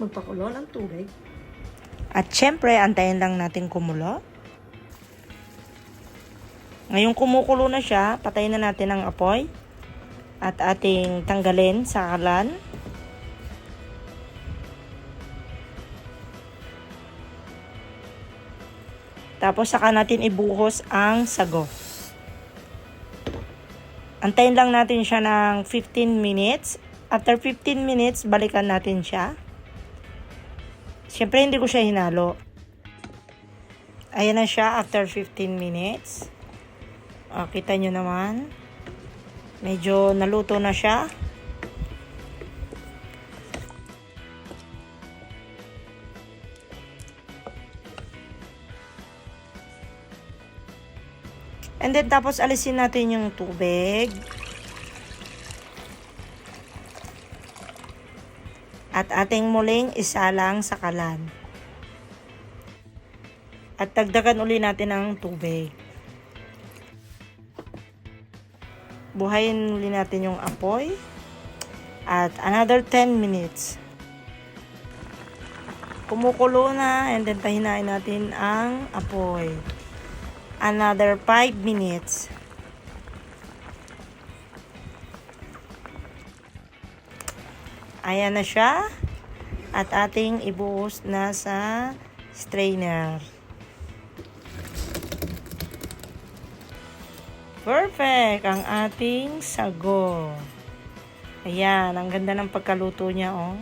magpakulo ng tubig. At syempre, antayin lang natin kumulo. Ngayong kumukulo na siya, patayin na natin ang apoy. At ating tanggalin sa kalan. Tapos saka natin ibuhos ang sago. Antayin lang natin siya ng 15 minutes. After 15 minutes, balikan natin siya. Siyempre, hindi ko siya hinalo. Ayan na siya after 15 minutes. O, kita nyo naman. Medyo naluto na siya. And then, tapos alisin natin yung tubig. At ating muling isalang sa kalan. At dagdagan uli natin ang tubig. Buhayin uli natin yung apoy. At another 10 minutes. Kumukulo na and then pahinain natin ang apoy. Another 5 minutes. Ayan na siya. At ating ibuhos na sa strainer. Perfect ang ating sago. Ayan, ang ganda ng pagkaluto niya, oh.